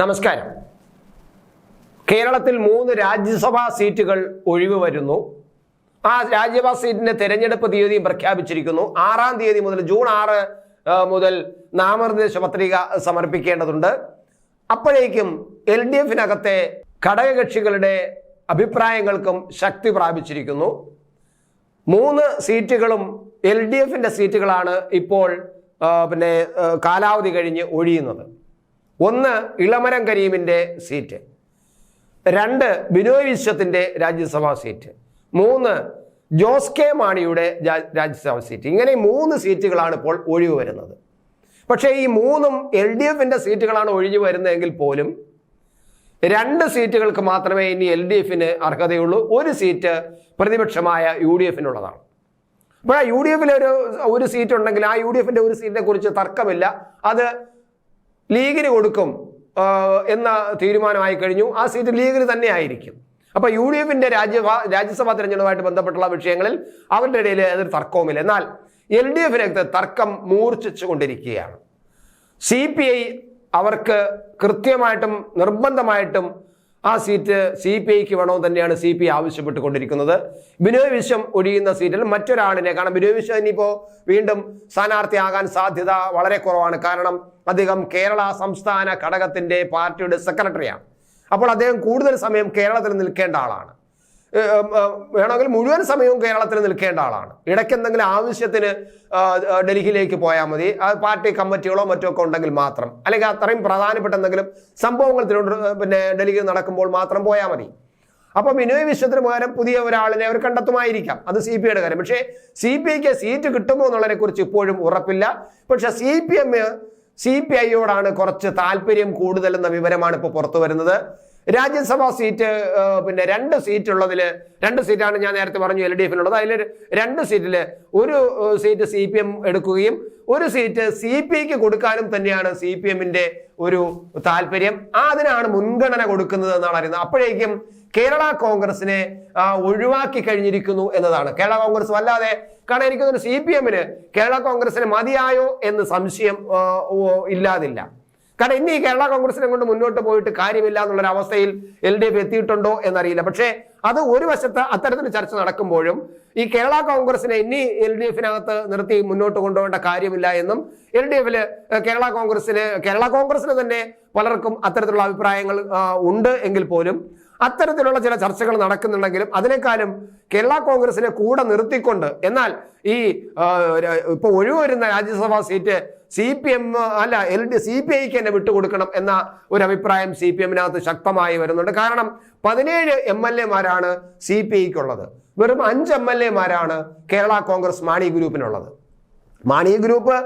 നമസ്കാരം. കേരളത്തിൽ മൂന്ന് രാജ്യസഭാ സീറ്റുകൾ ഒഴിവ് വരുന്നു. ആ രാജ്യസഭാ സീറ്റിന്റെ തെരഞ്ഞെടുപ്പ് തീയതിയും പ്രഖ്യാപിച്ചിരിക്കുന്നു. ആറാം തീയതി മുതൽ ജൂൺ ആറ് മുതൽ നാമനിർദ്ദേശ പത്രിക സമർപ്പിക്കേണ്ടതുണ്ട്. അപ്പോഴേക്കും എൽ ഡി എഫിനകത്തെ ഘടകകക്ഷികളുടെ അഭിപ്രായങ്ങൾക്കും ശക്തി പ്രാപിച്ചിരിക്കുന്നു. മൂന്ന് സീറ്റുകളും എൽ ഡി എഫിന്റെ സീറ്റുകളാണ് ഇപ്പോൾ പിന്നെ കാലാവധി കഴിഞ്ഞ് ഒഴിയുന്നത്. ഒന്ന് ഇളമരം കരീമിന്റെ സീറ്റ്. രണ്ട് ബിനോയ് വിശ്വത്തിന്റെ രാജ്യസഭാ സീറ്റ്. മൂന്ന് ജോസ് കെ മാണിയുടെ രാജ്യസഭാ സീറ്റ്. ഇങ്ങനെ മൂന്ന് സീറ്റുകളാണ് ഇപ്പോൾ ഒഴിവ് വരുന്നത്. പക്ഷേ ഈ മൂന്നും എൽ ഡി എഫിന്റെ സീറ്റുകളാണ് ഒഴിഞ്ഞു വരുന്നതെങ്കിൽ പോലും രണ്ട് സീറ്റുകൾക്ക് മാത്രമേ ഇനി എൽ ഡി എഫിന് അർഹതയുള്ളൂ. ഒരു സീറ്റ് പ്രതിപക്ഷമായ യു ഡി എഫിനുള്ളതാണ്. അപ്പോൾ യു ഡി എഫിൽ ഒരു ഒരു സീറ്റ് ഉണ്ടെങ്കിൽ ആ യു ഡി എഫിന്റെ ഒരു സീറ്റിനെ കുറിച്ച് തർക്കമില്ല. അത് ലീഗിന് കൊടുക്കും എന്ന തീരുമാനമായി കഴിഞ്ഞു. ആ സീറ്റ് ലീഗിന് തന്നെ ആയിരിക്കും. അപ്പോൾ യു ഡി എഫിന്റെ രാജ്യസഭാ രാജ്യസഭാ തെരഞ്ഞെടുപ്പുമായിട്ട് ബന്ധപ്പെട്ടുള്ള വിഷയങ്ങളിൽ അവരുടെ ഇടയിൽ അതൊരു തർക്കവുമില്ല. എന്നാൽ എൽ ഡി എഫിനകത്ത് തർക്കം മൂർച്ഛിച്ചു കൊണ്ടിരിക്കുകയാണ് സി പി ഐ അവർക്ക് കൃത്യമായിട്ടും നിർബന്ധമായിട്ടും ആ സീറ്റ് സി പി ഐക്ക് വേണമെന്ന് തന്നെയാണ് സി പി ഐ ആവശ്യപ്പെട്ടുകൊണ്ടിരിക്കുന്നത്. ബിനോയ് വിശ്വം ഒഴിയുന്ന സീറ്റിൽ മറ്റൊരാളിനെ കാരണം ബിനോയ് വിശ്വം ഇനിയിപ്പോൾ വീണ്ടും സ്ഥാനാർത്ഥിയാകാൻ സാധ്യത വളരെ കുറവാണ്. കാരണം അദ്ദേഹം കേരള സംസ്ഥാന ഘടകത്തിന്റെ പാർട്ടിയുടെ സെക്രട്ടറിയാണ് അപ്പോൾ അദ്ദേഹം കൂടുതൽ സമയം കേരളത്തിൽ നിൽക്കേണ്ട ആളാണ്. വേണമെങ്കിൽ മുഴുവൻ സമയവും കേരളത്തിൽ നിൽക്കേണ്ട ആളാണ്. ഇടയ്ക്ക് എന്തെങ്കിലും ആവശ്യത്തിന് ഡൽഹിയിലേക്ക് പോയാൽ മതി. ആ പാർട്ടി കമ്മിറ്റികളോ മറ്റോ ഒക്കെ ഉണ്ടെങ്കിൽ മാത്രം. അല്ലെങ്കിൽ അത്രയും പ്രധാനപ്പെട്ട എന്തെങ്കിലും സംഭവങ്ങൾ പിന്നെ ഡൽഹിയിൽ നടക്കുമ്പോൾ മാത്രം പോയാൽ മതി. അപ്പൊ ബിനോയ് വിശ്വത്തിന് പകരം പുതിയ ഒരാളിനെ അവർ കണ്ടെത്തുമായിരിക്കാം. അത് സി പി ഐയുടെ കാര്യം. പക്ഷേ സി പി ഐക്ക് സീറ്റ് കിട്ടുമോ എന്നുള്ളതിനെ കുറിച്ച് ഇപ്പോഴും ഉറപ്പില്ല. പക്ഷെ C P M C P ഐയോടാണ് കുറച്ച് താല്പര്യം കൂടുതലെന്ന വിവരമാണ് ഇപ്പോൾ പുറത്തു വരുന്നത്. രാജ്യസഭാ സീറ്റ് പിന്നെ രണ്ട് സീറ്റ് ഉള്ളതിൽ രണ്ട് സീറ്റാണ് ഞാൻ നേരത്തെ പറഞ്ഞു എൽ ഡി എഫിനുള്ളത്. അതിൽ രണ്ട് സീറ്റിൽ ഒരു സീറ്റ് സി പി എം എടുക്കുകയും ഒരു സീറ്റ് സി പി ഐക്ക് കൊടുക്കാനും തന്നെയാണ് സി പി എമ്മിന്റെ ഒരു താല്പര്യം. അതിനാണ് മുൻഗണന കൊടുക്കുന്നത് എന്നാണ് അറിയുന്നത്. അപ്പോഴേക്കും കേരള കോൺഗ്രസിനെ ഒഴിവാക്കി കഴിഞ്ഞിരിക്കുന്നു എന്നതാണ്. കേരള കോൺഗ്രസ് വല്ലാതെ കാരണം എനിക്ക് സി പി എമ്മിന് കേരള കോൺഗ്രസിന് മതിയായോ എന്ന് സംശയം ഇല്ലാതില്ല. കാരണം ഇനി കേരള കോൺഗ്രസിനെ കൊണ്ട് മുന്നോട്ട് പോയിട്ട് കാര്യമില്ല എന്നുള്ളൊരു അവസ്ഥയിൽ എൽ ഡി എഫ് എത്തിയിട്ടുണ്ടോ എന്നറിയില്ല. പക്ഷേ അത് ഒരു വശത്ത് അത്തരത്തിൽ ചർച്ച നടക്കുമ്പോഴും ഈ കേരള കോൺഗ്രസിനെ ഇനി എൽ ഡി എഫിനകത്ത് നിർത്തി മുന്നോട്ട് കൊണ്ടുപോകേണ്ട കാര്യമില്ല എന്നും എൽ ഡി എഫിൽ കേരള കോൺഗ്രസിന് കേരള കോൺഗ്രസിന് തന്നെ പലർക്കും അത്തരത്തിലുള്ള അഭിപ്രായങ്ങൾ ഉണ്ട് എങ്കിൽ പോലും അത്തരത്തിലുള്ള ചില ചർച്ചകൾ നടക്കുന്നുണ്ടെങ്കിലും അതിനേക്കാളും കേരള കോൺഗ്രസിനെ കൂടെ നിർത്തിക്കൊണ്ട് എന്നാൽ ഈ ഇപ്പോൾ ഒഴിവ് വരുന്ന Rajya Sabha seat C P M അല്ല എൽ ഡി സി പി ഐക്ക് തന്നെ വിട്ടുകൊടുക്കണം എന്ന ഒരു അഭിപ്രായം സി പി എമ്മിനകത്ത് ശക്തമായി വരുന്നുണ്ട്. കാരണം പതിനേഴ് എം എൽ എമാരാണ് സി പി ഐക്കുള്ളത്. വെറും അഞ്ച് എം എൽ എമാരാണ് കേരള കോൺഗ്രസ് മാണി ഗ്രൂപ്പിനുള്ളത്. മാണി ഗ്രൂപ്പ്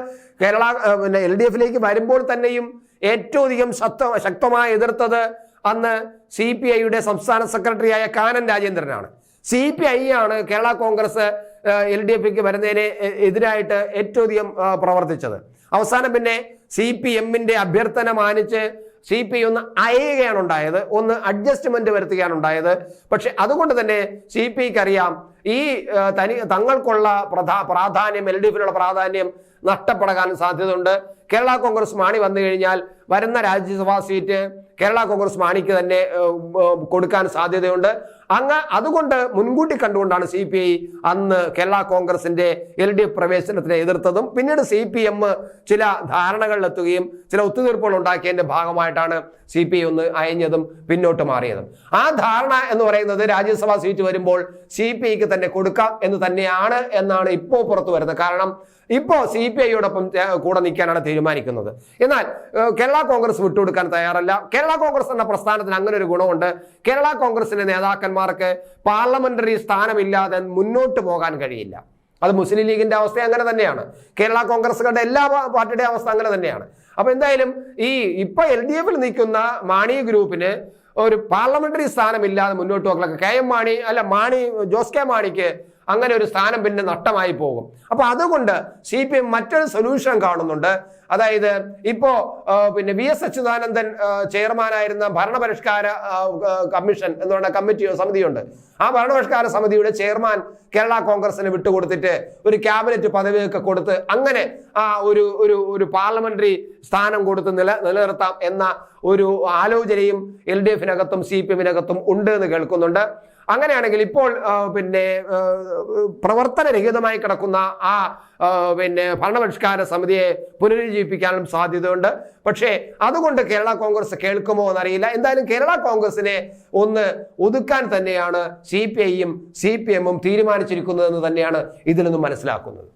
കേരള പിന്നെ എൽ ഡി എഫിലേക്ക് വരുമ്പോൾ തന്നെയും ഏറ്റവും അധികം ശക്ത ശക്തമായി എതിർത്തത് അന്ന് സി പി ഐയുടെ സംസ്ഥാന സെക്രട്ടറിയായ കാനൻ രാജേന്ദ്രനാണ്. സി പി ഐ ആണ് കേരള കോൺഗ്രസ് എൽ ഡി എഫിക്ക് വരുന്നതിന് എതിരായിട്ട് ഏറ്റവും അധികം പ്രവർത്തിച്ചത്. അവസാനം പിന്നെ സി പി എമ്മിന്റെ അഭ്യർത്ഥന മാനിച്ച് സി പി ഒന്ന് അയയുകയാണ് ഉണ്ടായത് ഒന്ന് അഡ്ജസ്റ്റ്മെന്റ് വരുത്തുകയാണ് ഉണ്ടായത്. പക്ഷെ അതുകൊണ്ട് തന്നെ സി പി അറിയാം ഈ തനി തങ്ങൾക്കുള്ള പ്രധാ പ്രാധാന്യം എൽ ഡി എഫിനുള്ള പ്രാധാന്യം നഷ്ടപ്പെടാൻ സാധ്യതയുണ്ട്. കേരള കോൺഗ്രസ് മാണി വന്നു കഴിഞ്ഞാൽ വരുന്ന രാജ്യസഭാ സീറ്റ് കേരള കോൺഗ്രസ് മാണിക്ക് തന്നെ കൊടുക്കാൻ സാധ്യതയുണ്ട്. അങ്ങ് അതുകൊണ്ട് മുൻകൂട്ടി കണ്ടുകൊണ്ടാണ് സി പി ഐ അന്ന് കേരള കോൺഗ്രസിന്റെ എൽ ഡി എഫ് പ്രവേശനത്തിനെ എതിർത്തതും പിന്നീട് സി പി എം ചില ധാരണകളിലെത്തുകയും ചില ഒത്തുതീർപ്പുകൾ ഉണ്ടാക്കിയതിന്റെ ഭാഗമായിട്ടാണ് സി പി ഐ ഒന്ന് അയഞ്ഞതും പിന്നോട്ട് മാറിയതും. ആ ധാരണ എന്ന് പറയുന്നത് രാജ്യസഭാ സീറ്റ് വരുമ്പോൾ സി പി ഐക്ക് തന്നെ കൊടുക്കാം എന്ന് തന്നെയാണ് എന്നാണ് ഇപ്പോൾ പുറത്തു വരുന്നത്. കാരണം ഇപ്പോൾ സി പി ഐയോടൊപ്പം കൂടെ നിൽക്കാനാണ് തീരുമാനിക്കുന്നത്. എന്നാൽ കേരള കോൺഗ്രസ് വിട്ടുകൊടുക്കാൻ തയ്യാറല്ല. കേരള കോൺഗ്രസ് എന്ന പ്രസ്ഥാനത്തിന് അങ്ങനെ ഒരു ഗുണമുണ്ട്. കേരള കോൺഗ്രസിന്റെ നേതാക്കന്മാർക്ക് പാർലമെന്ററി സ്ഥാനമില്ലാതെ മുന്നോട്ട് പോകാൻ കഴിയില്ല. അത് മുസ്ലിം ലീഗിന്റെ അവസ്ഥ അങ്ങനെ തന്നെയാണ്. കേരള കോൺഗ്രസുകളുടെ എല്ലാ പാർട്ടിയുടെ അവസ്ഥ അങ്ങനെ തന്നെയാണ്. അപ്പൊ എന്തായാലും ഈ ഇപ്പൊ എൽ ഡി എഫിൽ നിൽക്കുന്ന മാണി ഗ്രൂപ്പിന് ഒരു പാർലമെന്ററി സ്ഥാനമില്ലാതെ മുന്നോട്ട് പോകലൊക്കെ കെ എം മാണി അല്ല മാണി ജോസ് കെ മാണിക്ക് അങ്ങനെ ഒരു സ്ഥാനം പിന്നെ നഷ്ടമായി പോകും. അപ്പോൾ അതുകൊണ്ട് സി പി എം മറ്റൊരു സൊല്യൂഷൻ കാണുന്നുണ്ട്. അതായത് ഇപ്പോ പിന്നെ വി എസ് അച്യുതാനന്ദൻ ചെയർമാനായിരുന്ന ഭരണപരിഷ്കാര കമ്മീഷൻ എന്ന് പറയുന്ന കമ്മിറ്റിയോ സമിതിയുണ്ട്. ആ ഭരണപരിഷ്കാര സമിതിയുടെ ചെയർമാൻ കേരള കോൺഗ്രസിന് വിട്ടുകൊടുത്തിട്ട് ഒരു ക്യാബിനറ്റ് പദവിയൊക്കെ കൊടുത്ത് അങ്ങനെ ആ ഒരു ഒരു ഒരു പാർലമെന്ററി സ്ഥാനം കൊടുത്ത് നില നിലനിർത്താം എന്ന ഒരു ആലോചനയും എൽ ഡി എഫിനകത്തും സി പി എമ്മിനകത്തും ഉണ്ട് എന്ന് കേൾക്കുന്നുണ്ട്. അങ്ങനെയാണെങ്കിൽ ഇപ്പോൾ പിന്നെ പ്രവർത്തനരഹിതമായി കിടക്കുന്ന ആ, പിന്നെ ഭരണപരിഷ്കാര സമിതിയെ പുനരുജ്ജീവിപ്പിക്കാനും സാധ്യതയുണ്ട്. പക്ഷേ അതുകൊണ്ട് കേരള കോൺഗ്രസ് കേൾക്കുമോ എന്നറിയില്ല. എന്തായാലും കേരള കോൺഗ്രസിനെ ഒന്ന് ഒതുക്കാൻ തന്നെയാണ് സി പി ഐയും സി പി എമ്മും തീരുമാനിച്ചിരിക്കുന്നതെന്ന് തന്നെയാണ് ഇതിൽ നിന്നും മനസ്സിലാക്കുന്നത്.